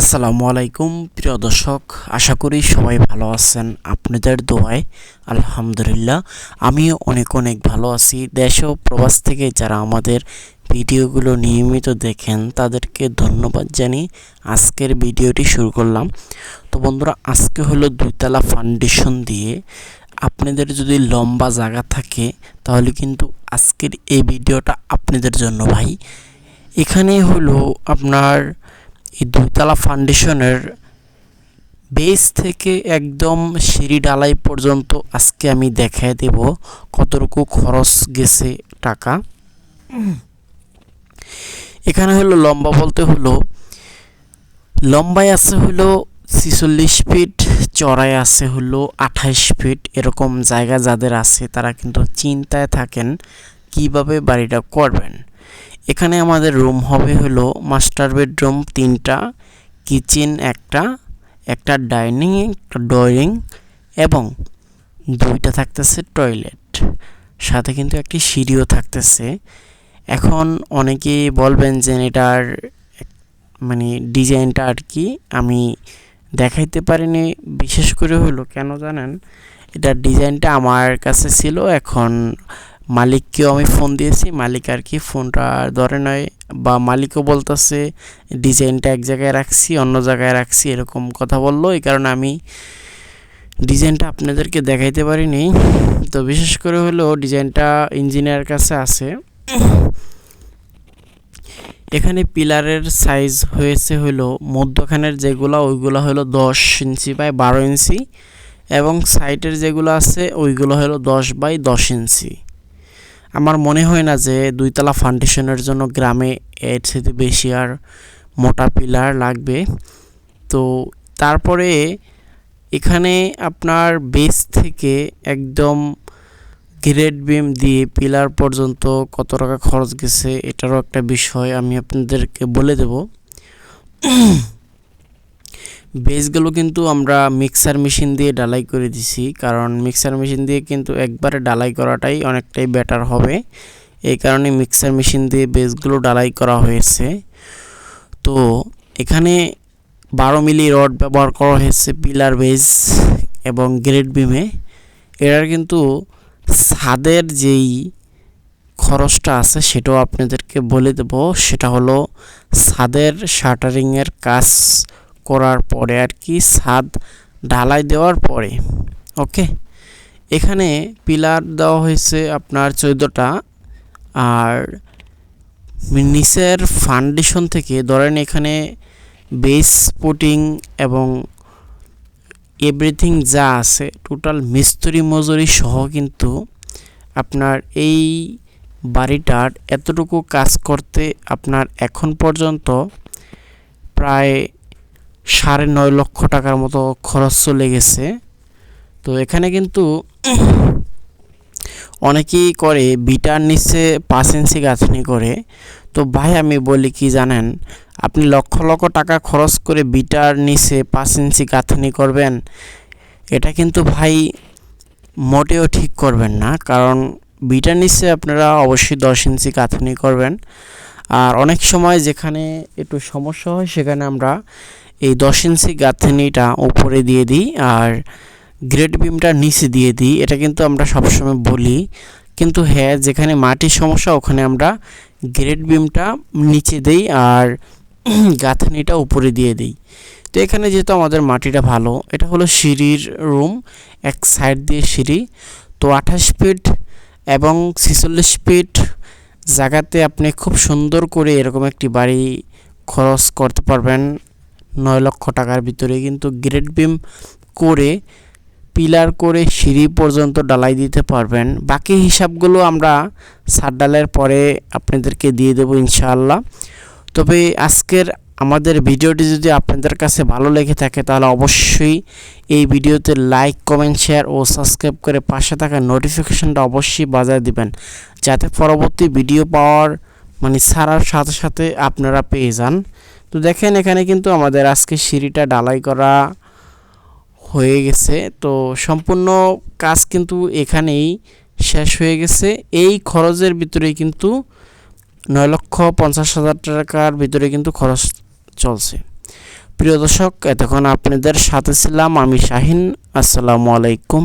আসসালামু আলাইকুম, প্রিয় দর্শক। আশা করি সবাই ভালো আছেন আপনাদের দোয়ায়। আলহামদুলিল্লাহ, আমিও অনেক অনেক ভালো আছি। দেশ ও প্রবাস থেকে যারা আমাদের ভিডিওগুলো নিয়মিত দেখেন, তাদেরকে ধন্যবাদ জানিয়ে আজকের ভিডিওটি শুরু করলাম। তো বন্ধুরা, আজকে হলো দুইতলা ফাউন্ডেশন দিয়ে আপনাদের যদি লম্বা জায়গা থাকে, তাহলে কিন্তু আজকের এই ভিডিওটা আপনাদের জন্য ভাই। এখানে হলো আপনার এই দুইতলা ফাউন্ডেশনের বেস থেকে একদম সিঁড়ি ডালাই পর্যন্ত আজকে আমি দেখায় দেব কতটুকু খরচ গেছে টাকা। এখানে হলো লম্বা বলতে হলো, লম্বায় আছে হলো ছিচল্লিশ ফিট চড়াই আছে হলো আঠাইশ ফিট এরকম জায়গা যাদের আছে তারা কিন্তু চিন্তায় থাকেন কীভাবে বাড়িটা করবেন। এখানে আমাদের রুম হবে হলো মাস্টার বেডরুম তিনটা কিচেন একটা একটা ডাইনিং একটা ড্রয়িং এবং দুইটা থাকতেছে টয়লেট সাথে কিন্তু একটি সিঁড়িও থাকতেছে। এখন অনেকেই বলবেন যে এটার মানে ডিজাইনটা আর কি আমি দেখাইতে পারিনি। বিশেষ করে হলো কেন জানেন? এটার ডিজাইনটা আমার কাছে ছিল, এখন মালিককেও আমি ফোন দিয়েছি, মালিক আর কি ফোনটা ধরে নয় বা মালিকও বলতেছে ডিজাইনটা এক জায়গায় রাখছি, অন্য জায়গায় রাখছি, এরকম কথা বলল। এই কারণে আমি ডিজাইনটা আপনাদেরকে দেখাইতে পারিনি। তো বিশেষ করে হলো ডিজাইনটা ইঞ্জিনিয়ার কাছে আছে। এখানে পিলারের সাইজ হয়েছে হলো, মধ্যখানের যেগুলো, ওইগুলো হলো দশ ইঞ্চি বাই বারো ইঞ্চি। এবং সাইডের যেগুলো আছে, ওইগুলো হলো দশ বাই দশ ইঞ্চি। আমার মনে হয় না যে দুইতলা ফাউন্ডেশনের জন্য গ্রামে এর সাথে বেশি আর মোটা পিলার লাগবে। তো তারপরে এখানে আপনার বেস থেকে একদম গ্রেড বিম দিয়ে পিলার পর্যন্ত কত টাকা খরচ গেছে এটারও একটা বিষয় আমি আপনাদেরকে বলে দেব। বেসগুলো কিন্তু আমরা মিক্সার মেশিন দিয়ে ডালাই করে দিছি। কারণ মিক্সার মেশিন দিয়ে কিন্তু একবারে ডালাই করাটাই অনেকটাই বেটার হবে। এই কারণে মিক্সার মেশিন দিয়ে বেসগুলো ডালাই করা হয়েছে। তো এখানে বারো মিলি রড ব্যবহার করা হয়েছে পিলার বেস এবং গ্রেড বিমে। এটার কিন্তু ছাদের যেই খরচটা আছে সেটাও আপনাদেরকে বলে দেব। সেটা হলো ছাদের শাটারিংয়ের কাজ করার পরে আর কি ছাদ ঢালাই দেওয়ার পরে, ওকে? এখানে পিলার দেওয়া হয়েছে আপনার চোদ্দোটা আর নিচের ফাউন্ডেশন থেকে ধরেন এখানে বেস পুটিং এবং এভরিথিং যা আছে টোটাল মিস্ত্রি মজুরি সহ কিন্তু আপনার এই বাড়িটার এতটুকু কাজ করতে আপনার এখন পর্যন্ত প্রায় সাড়ে নয় লক্ষ টাকার মতো খরচ চলে গেছে। তো এখানে কিন্তু অনেকেই করে, বিটার নিচে পাঁচ ইঞ্চি গাঁথনি করে। তো ভাই, আমি বলি কি জানেন, আপনি লক্ষ লক্ষ টাকা খরচ করে বিটার নিচে পাঁচ ইঞ্চি গাঁথনি করবেন, এটা কিন্তু ভাই মোটেও ঠিক করবেন না। কারণ বিটার নিচে আপনারা অবশ্যই দশ ইঞ্চি গাঁথনি করবেন। আর অনেক সময় যেখানে একটু সমস্যা হয়, সেখানে আমরা এই দশ ইঞ্চি গাঁথনিটা উপরে দিয়ে দিই আর গ্রেড বিমটা নিচে দিয়ে দিই। এটা কিন্তু আমরা সবসময় বলি। কিন্তু হ্যাঁ যেখানে মাটির সমস্যা, ওখানে আমরা গ্রেড বিমটা নিচে দিই আর গাঁথনিটা উপরে দিয়ে দিই। তো এখানে যেহেতু আমাদের মাটিটা ভালো, এটা হলো সিঁড়ির রুম, এক সাইড দিয়ে সিঁড়ি। তো আঠাশ ফিট এবং ছিচল্লিশ ফিট জায়গাতে আপনি খুব সুন্দর করে এরকম একটি বাড়ি খরচ করতে পারবেন। নয় লক্ষ টাকার ভিতরে। কিন্তু গ্রেড বিম করে, পিলার করে সিঁড়ি পর্যন্ত ডালাই দিতে পারবেন। বাকি হিসাবগুলো আমরা সার ডালের পরে আপনাদেরকে দিয়ে দেবো ইনশাআল্লাহ। তবে আজকের আমাদের ভিডিওটি যদি আপনাদের কাছে ভালো লেগে থাকে, তাহলে অবশ্যই এই ভিডিওতে লাইক, কমেন্ট, শেয়ার ও সাবস্ক্রাইব করে পাশে থাকা নোটিফিকেশনটা অবশ্যই বাজায় দিবেন। যাতে পরবর্তী ভিডিও পাওয়ার মানে সারার সাথে সাথে আপনারা পেয়ে যান। তো দেখেন এখানে কিন্তু আমাদের আজকে সিঁড়িটা ডালাই করা হয়ে গেছে। তো সম্পূর্ণ কাজ কিন্তু এখানেই শেষ হয়ে গেছে। এই খরচের ভিতরে কিন্তু নয় লক্ষ পঞ্চাশ হাজার টাকার ভিতরে কিন্তু খরচ চলছে। প্রিয় দর্শক, এতক্ষণ আপনাদের সাথে ছিলাম আমি শাহিন। আসসালামু আলাইকুম।